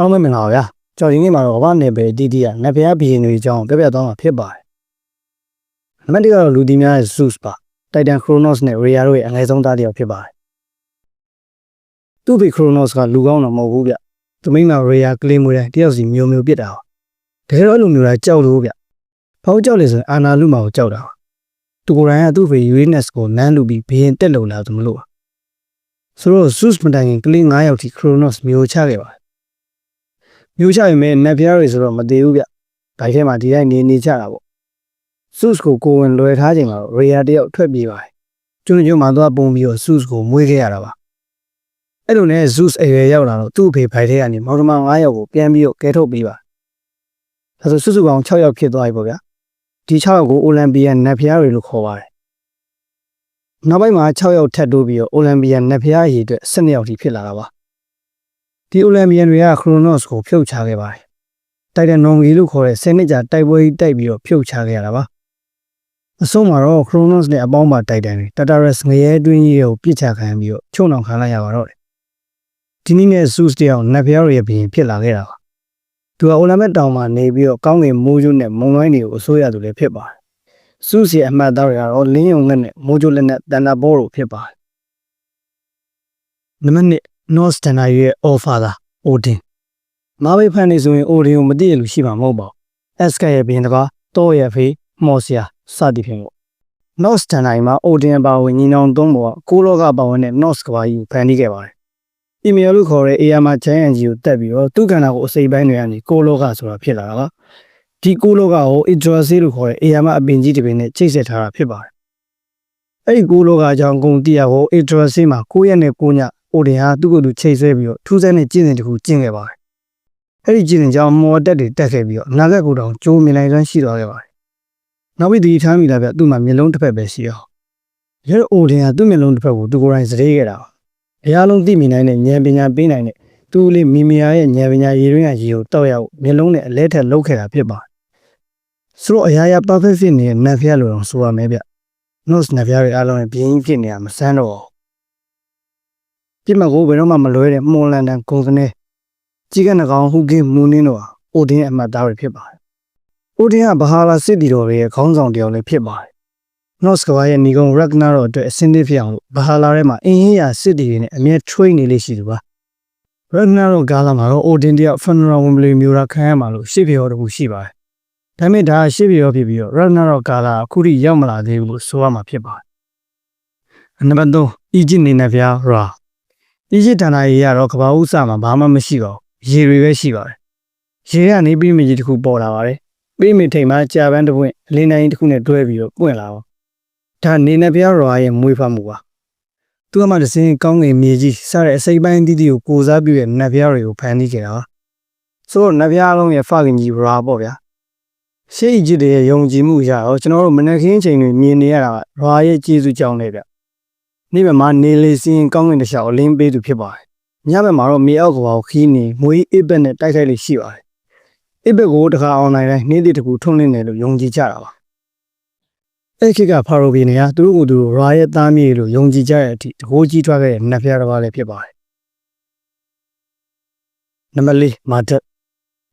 အားလုံးပဲမင်္ဂလာပါဗျာကျွန်တော်ဒီနေ့မှာတော့ကမ္ဘာနယ်ပယ်အတီးတီးကနတ်ဖျားဘီရင်တွေအကြောင်းပြပြသွားမှာဖြစ်ပါတယ်နံပါတ်1ကတော့လူဒီများရဲ့ Zeus ပါ Titan Chronos နဲ့ Rhea တို့ရဲ့အငယ်ဆုံးသားတစ်ယောက်ဖြစ်ပါတယ်သူ့ဖေ Chronos ကလူကောင်းတော့မဟုတ်ဘူးဗျသူမိန်းမ Rhea ကလေးမွေးတဲ့တယောက်စီမျိုးမျိုးပြစ်တာပါတကယ်တော့အဲ့လိုမျိုးလားကြောက်လို့ဗျဘာလို့ကြောက်လဲဆိုရင်အာနာလူမာကိုကြောက်တာပါသူကိုယ်တိုင်ကသူ့ဖေ Uranus ကိုနမ်းလူပြီးဘီရင်တက်လုံလာသူမလို့ပါဆိုတော့ Zeus မတိုင်ခင်ကလေး9ယောက်ထိ Chronos မျိုးချခဲ့ပါတယ် မျိုးချရင်မဲ့နက်ဖျားတွေဆိုတော့မသေးဘူးဗျ။ဒါထဲမှာဒီတိုင်းနေနေကြတာပေါ့။ Zeus ကိုကိုဝင်လွယ်ထားချိန်မှာတော့ Rhea တယောက်ထွက်ပြေးပါတယ်။ကျွန်းကျွန်းမှာသွားပုံပြီးတော့ Zeus ကိုမွေးခဲ့ရတာပါ။အဲ့လိုနဲ့ Zeus အရွယ်ရောက်လာတော့သူ့အဖေဖိုင်ထဲကနေမောင်နှမ9ယောက်ကိုပြန်ပြီးတော့ကဲထုတ်ပေးပါ။ဒါဆိုစုစုပေါင်း6ယောက်ဖြစ်သွားပြီပေါ့ဗျာ။ဒီ6ယောက်ကိုအိုလံပီယံနက်ဖျားတွေလို့ခေါ်ပါတယ်။နောက်ပိုင်းမှာ6ယောက်ထပ်တိုးပြီးတော့အိုလံပီယံနက်ဖျားရည်အတွက်12ယောက်ထိဖြစ်လာတာပါ။ ဒီအိုလံပီယန်တွေကခရိုနို့စ်ကိုဖြုတ်ချခဲ့ပါတယ်။တိုက်တဲ့နော်ငီလို့ခေါ်တဲ့10နှစ်ကြာတိုက်ပွဲကြီးတိုက်ပြီးတော့ဖြုတ်ချခဲ့ရတာပါ။အဆုံးမှာတော့ခရိုနို့စ်နဲ့အပေါင်းပါတိုက်တန်တွေတတာရက်စ်ငရဲတွင်းကြီးကိုပြစ်ချခံပြီးတော့ချုံနှောင်ခံလိုက်ရပါတော့တယ်။ဒီနေ့နဲ့ဇုစ်တယောက်နတ်ဖျားတွေရဲ့ဘီရင်ဖြစ်လာခဲ့တာပါ။သူကအိုလံပစ်တောင်မှာနေပြီးတော့ကောင်းကင်မိုးကျိုးနဲ့မုံလွိုင်းတွေကိုအစိုးရသူလည်းဖြစ်ပါတယ်။ဇုစ်ရဲ့အမှတ်သားတွေကတော့လင်းယုံငှက်နဲ့မိုးကျိုးလက်နဲ့တန်တာဘောတို့ဖြစ်ပါတယ်။နံပါတ်1 North Standard ရဲ့ All Father Odin မာဘေးဖန်နေဆိုရင် Odin ကိုမသိရလို့ရှိမှာမဟုတ်ပါဘူး။ Eska ရဲ့ဘင်းတစ်ပါးတောရဲ့ဖေးမော်ဆီယာစသည်ဖြင့်ပေါ့ North Standard မှာ Odin အပါဝင်ညီနောင်သုံးပေါ်ကကိုလောကပါဝင်တဲ့ North ကဘာကြီးဖန်တီးခဲ့ပါတယ်။ Email လို့ခေါ်တဲ့ AI မှာ Giant ကြီးကိုတက်ပြီးတော့သူ့ကဏ္ဍကိုအစိပ်ပိုင်းတွေကနေကိုလောကဆိုတာဖြစ်လာတာပါ။ဒီကိုလောကကို Yggdrasil လို့ခေါ်တဲ့ AI မှာအပင်ကြီးတစ်ပင်နဲ့ချိတ်ဆက်ထားတာဖြစ်ပါတယ်။အဲ့ဒီကိုလောကအကြောင်းအကုန်သိရဖို့ Yggdrasil မှာ9ရက်နဲ့9ည အိုဒင်ဟာသူ့ကိုယ်သူချိတ်ဆွဲပြီးတော့ထူးဆန်းတဲ့ကျင့်စဉ်တစ်ခုကျင့်ခဲ့ပါတယ်။အဲ့ဒီကျင့်စဉ်ကြောင့်မော်တက်တွေတက်ခဲ့ပြီးတော့အနာဂတ်ကိုတောင်ကြိုးမြင်နိုင်စွမ်းရှိသွားခဲ့ပါတယ်။နောက်ပြီးဒီထားမိလာပြသူ့မှာမျက်လုံးတစ်ဖက်ပဲရှိအောင်။ရဲအိုဒင်ဟာသူ့မျက်လုံးတစ်ဖက်ကိုသူကိုယ်တိုင်စရေးခဲ့တာပါ။အရာလုံးသိမြင်နိုင်တဲ့ဉာဏ်ပညာပေးနိုင်တဲ့သူ့လေးမိမယာရဲ့ဉာဏ်ပညာရည်ရင်းကရည်ကိုတောက်ရောက်မျက်လုံးနဲ့အလဲထက်လှုပ်ခဲ့တာဖြစ်ပါတယ်။ဆိုတော့အရာရာ perfect ဖြစ်နေတဲ့နတ်ဖျားလိုတော့ဆိုရမယ်ဗျ။ nose နတ်ဖျားတွေအားလုံးရဲ့ပြင်းကြီးဖြစ်နေတာမဆန်းတော့ဘူး။ ပြစ်မှတ်ကိုဘယ်တော့မှမလွဲတဲ့မွန်လန်တန်ဂုံစနေကြီးကနကောင်ဟူကင်းမူနင်းတို့ဟာအိုဒင်းအမှတ်သားတွေဖြစ်ပါတယ်။အိုဒင်းကဘဟာလာစစ်တီတော်ရဲ့ခေါင်းဆောင်တယောက်လည်းဖြစ်ပါတယ်။ North ကဘာရဲ့ညီကုန်းရက်ဂနာတော့အတွက်အစင်းသစ်ဖြစ်အောင်လို့ဘဟာလာထဲမှာအင်းဟင်းရစစ်တီတွေနဲ့အမြဲ train နေလေးရှိသူပါ။ရက်ဂနာတော့ဂါလာမှာတော့အိုဒင်းတယောက် funeral ဝင်ပလီမျိုးရာခံရမှာလို့ရှေ့ပြေတော်တခုရှိပါတယ်။ဒါပေမဲ့ဒါကရှေ့ပြေတော်ဖြစ်ပြီးတော့ရက်ဂနာတော့ဂါလာအခုထိရောက်မလာသေးဘူးလို့ဆိုရမှာဖြစ်ပါတယ်။နံပါတ်3အီဂျစ်နေနဗျာရာ အီဂျစ်ဌာနကြီးကတော့ကဘာဥစမှာဘာမှမရှိပါဘူးရေတွေပဲရှိပါတယ်ရေကနေပြီးမြကြီးတစ်ခုပေါ်လာပါတယ်ပြီးမြထိန်မှာကြာပန်းတစ်ပွင့်အလင်းတိုင်းတစ်ခုနဲ့တွဲပြီးတော့ပွင့်လာပါဒါနေနဗျာရာရဲ့မွေးဖတ်မှုပါသူကမှတစင်းကောင်းငင်မြေကြီးစတဲ့အစိပ်ပိုင်းတီးတီးကိုကိုစားပြုတဲ့နဗျာတွေကိုဖန်တီးခဲ့တာပါဆိုတော့နဗျာအလုံးရဲ့ဖခင်ကြီးရာပေါ့ဗျာရှေးအီဂျစ်ရဲ့ယုံကြည်မှုအရတော့ကျွန်တော်တို့မနက်ခင်းချိန်တွေမြင်နေရတာကရာရဲ့ကျေးဇူးကြောင့်လေဗျ နေ့ဘက်မှာနေလေစင်းကောင်းကင်တစ်လျှောက်အလင်းပေးသူဖြစ်ပါတယ်။ညဘက်မှာတော့မြေအောက်ကဘာကိုခီးနေမွေးအစ်ဘက်နဲ့တိုက်ခိုက်လို့ရှိပါတယ်။အစ်ဘက်ကိုတခါအောင်နိုင်တိုင်းနေ့တည်းတကူထွန်းလင်းတယ်လို့ယုံကြည်ကြတာပါ။အဲ့ခေတ်ကဖာရိုဘီနေကသူတို့ကိုယ်သူတို့ရာရဲ့သားမြေလို့ယုံကြည်ကြတဲ့အထိတကိုးကြီးထွားခဲ့တဲ့နတ်ဖျားတစ်ပါးလည်းဖြစ်ပါတယ်။နံပါတ်၄မာတက်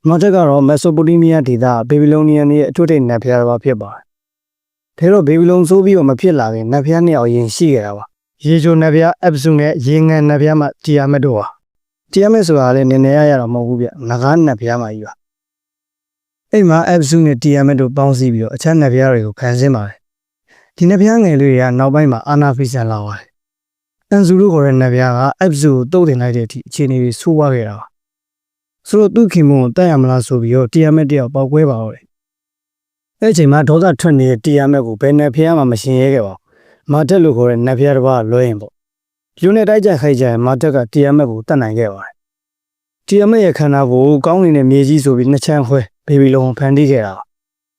မာတက်ကတော့မက်ဆိုပိုတေးမီးယားဒေသဘေဘီလုံနီယန်ရဲ့အထွတ်ထိပ်နတ်ဖျားတစ်ပါးဖြစ်ပါတယ်။ဒါတော့ဘေဘီလုံဆိုးပြီးတော့မဖြစ်လာခင်နတ်ဖျားနှစ်ယောက်ရင်ရှိခဲ့တာပါ။ ရေချိုနတ်ဖျားအပ်စုနဲ့ရေငန်နတ်ဖျားမှတီယာမက်တို့ပါ။တီယာမက်ဆိုတာလည်းနည်းနည်းရရတော့မဟုတ်ဘူးဗျ။ငကားနတ်ဖျားမှကြီးပါ။အဲ့မှာအပ်စုနဲ့တီယာမက်တို့ပေါင်းစည်းပြီးတော့အချမ်းနတ်ဖျားတွေကိုခံစင်းပါတယ်။ဒီနတ်ဖျားငယ်လေးတွေကနောက်ပိုင်းမှာအာနာဖိဆန်လာပါတယ်။အန်ဇူလို့ခေါ်တဲ့နတ်ဖျားကအပ်စုကိုတုတ်တင်လိုက်တဲ့အထိအခြေအနေတွေဆိုးဝါးခဲ့တာပါ။ဆိုတော့သူ့ခင်မုံကိုတတ်ရမလားဆိုပြီးတော့တီယာမက်တယောက်ပေါက်ကွဲပါတော့တယ်။အဲ့အချိန်မှာဒေါသထွက်နေတဲ့တီယာမက်ကိုဘယ်နတ်ဖျားမှမရှင်ရဲခဲ့ပါဘူး။ မာတက်လို့ခေါ်တဲ့နတ်ဖျားတစ်ပါးလွှဲရင်ပေါ့။လူနဲ့တိုက်ကြခိုက်ကြရင်မာတက်ကတီယာမက်ကိုတတ်နိုင်ခဲ့ပါတယ်။တီယာမက်ရဲ့ခန္ဓာကိုကောင်းနေတဲ့မြေကြီးဆိုပြီးနှစ်ချမ်းခွဲဘေဘီလုံဖန်တီးခဲ့တာပါ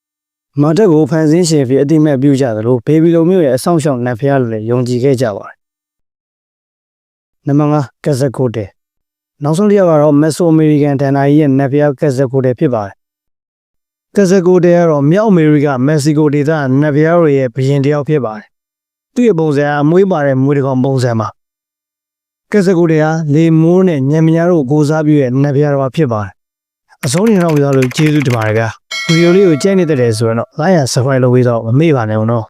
။မာတက်ကိုဖန်ဆင်းရှင်ပြီးအတိမက်ပြုကြသလိုဘေဘီလုံမျိုးရဲ့အဆောင်ရှောက်နတ်ဖျားလိုလည်းယုံကြည်ခဲ့ကြပါတယ်။နံပါတ်5ကဇက်ကိုတေနောက်ဆုံးတစ်ယောက်ကတော့မက်ဆိုအမေရိကန်တန်နာကြီးရဲ့နတ်ဖျားကဇက်ကိုတေဖြစ်ပါတယ်။ကဇက်ကိုတေကတော့မြောက်အမေရိကမက္ကဆီကိုဒေသနတ်ဖျားတွေရဲ့ဘရင်တစ်ယောက်ဖြစ်ပါတယ်။ သူ့ရဲ့ပုံစံကအမွေးပါတဲ့မွေးတကောင်ပုံစံပါကက်စကူတွေဟာလေမိုးနဲ့ညံမညာတို့ကိုစားပြည့်ရဲ့နက်ပြားတော်ဖြစ်ပါတယ်အဆုံးနေတော့ပြီးတော့လို့ကျေးဇူးတင်ပါတယ်ဗျာဗီဒီယိုလေးကိုကြိုက်နေတတ်တယ်ဆိုရင်တော့ like and subscribe လုပ်ပြီးတော့မမေ့ပါနဲ့ဦးနော်